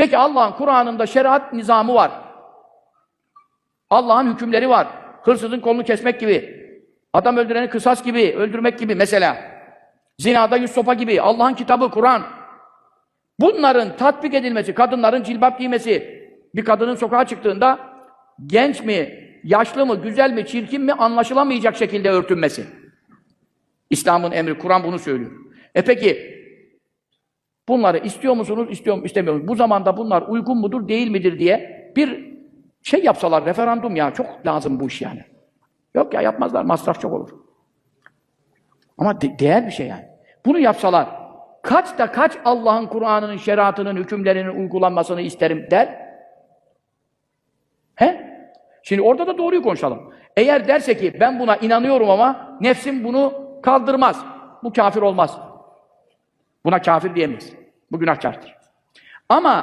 Peki Allah'ın Kur'an'ında şeriat nizamı var. Allah'ın hükümleri var. Hırsızın kolunu kesmek gibi. Adam öldüreni kısas gibi, öldürmek gibi mesela. Zinada yüz sopa gibi. Allah'ın kitabı Kur'an. Bunların tatbik edilmesi, kadınların cilbap giymesi, bir kadının sokağa çıktığında genç mi, yaşlı mı, güzel mi, çirkin mi anlaşılamayacak şekilde örtünmesi. İslam'ın emri, Kur'an bunu söylüyor. E peki, bunları istiyor musunuz, istiyor mu, istemiyor musunuz? Bu zamanda bunlar uygun mudur, değil midir diye bir şey yapsalar, referandum ya, çok lazım bu iş yani. Yok ya yapmazlar, masraf çok olur. Ama de- değer bir şey yani. Bunu yapsalar, kaç da kaç Allah'ın Kur'an'ının, şeriatının, hükümlerinin uygulanmasını isterim der. He? Şimdi orada da doğruyu konuşalım. Eğer derse ki ben buna inanıyorum ama nefsim bunu kaldırmaz. Bu kafir olmaz. Buna kafir diyemeyiz. Bu günahkardır. Ama